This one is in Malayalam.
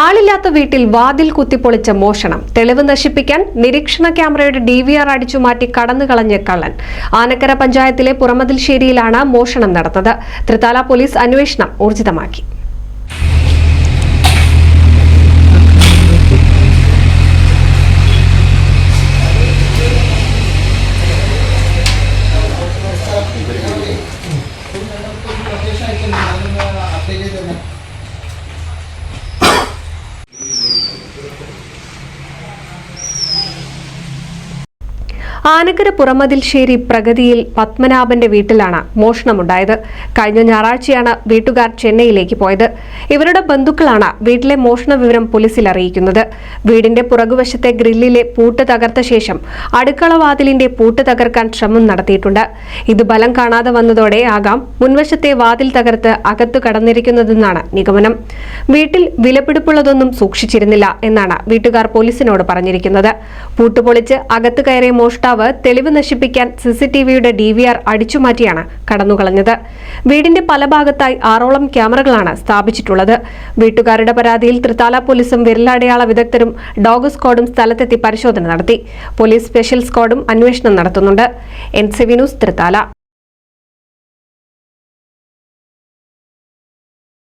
ആളില്ലാത്ത വീട്ടിൽ വാതിൽ കുത്തിപ്പൊളിച്ച മോഷണം. തെളിവ് നശിപ്പിക്കാൻ നിരീക്ഷണ ക്യാമറയുടെ ഡി വി ആർ അടിച്ചു മാറ്റി കടന്നുകളഞ്ഞ കള്ളൻ. ആനക്കര പഞ്ചായത്തിലെ പുറമതിൽശ്ശേരിയിലാണ് മോഷണം നടന്നത്. തൃത്താല പോലീസ് അന്വേഷണം ഊർജിതമാക്കി. ആനക്കര പുറമതിൽശ്ശേരി പ്രഗതിയിൽ പത്മനാഭന്റെ വീട്ടിലാണ് മോഷണമുണ്ടായത്. കഴിഞ്ഞ ഞായറാഴ്ചയാണ് വീട്ടുകാർ ചെന്നൈയിലേക്ക് പോയത്. ഇവരുടെ ബന്ധുക്കളാണ് വീട്ടിലെ മോഷണ വിവരം പോലീസിൽ അറിയിക്കുന്നത്. വീടിന്റെ പുറകുവശത്തെ ഗ്രില്ലിലെ പൂട്ട് തകർത്ത ശേഷം അടുക്കള വാതിലിന്റെ പൂട്ട് തകർക്കാൻ ശ്രമം നടത്തിയിട്ടുണ്ട്. ഇത് ബലം കാണാതെ വന്നതോടെ ആകാം മുൻവശത്തെ വാതിൽ തകർത്ത് അകത്തു കടന്നിരിക്കുന്നതെന്നാണ് നിഗമനം. വീട്ടിൽ വിലപിടിപ്പുള്ളതൊന്നും സൂക്ഷിച്ചിരുന്നില്ല എന്നാണ് വീട്ടുകാർ പോലീസിനോട് പറഞ്ഞിരിക്കുന്നത്. പൂട്ടുപൊളിച്ച് അകത്ത് കയറിയ മോഷ്ടാവ് തെളിവ് നശിപ്പിക്കാൻ സിസിടിവിയുടെ ഡി വി ആർ അടിച്ചുമാറ്റിയാണ് കടന്നുകളഞ്ഞത്. വീടിന്റെ പല ഭാഗത്തായി ആറോളം ക്യാമറകളാണ് സ്ഥാപിച്ചിട്ടുള്ളത്. വീട്ടുകാരുടെ പരാതിയിൽ തൃത്താല പോലീസും വിരലടയാള വിദഗ്ധരും ഡോഗ് സ്ക്വാഡും സ്ഥലത്തെത്തി പരിശോധന നടത്തി. പോലീസ് സ്പെഷ്യൽ സ്ക്വാഡും അന്വേഷണം നടത്തുന്നുണ്ട്. N C V news Thrithala.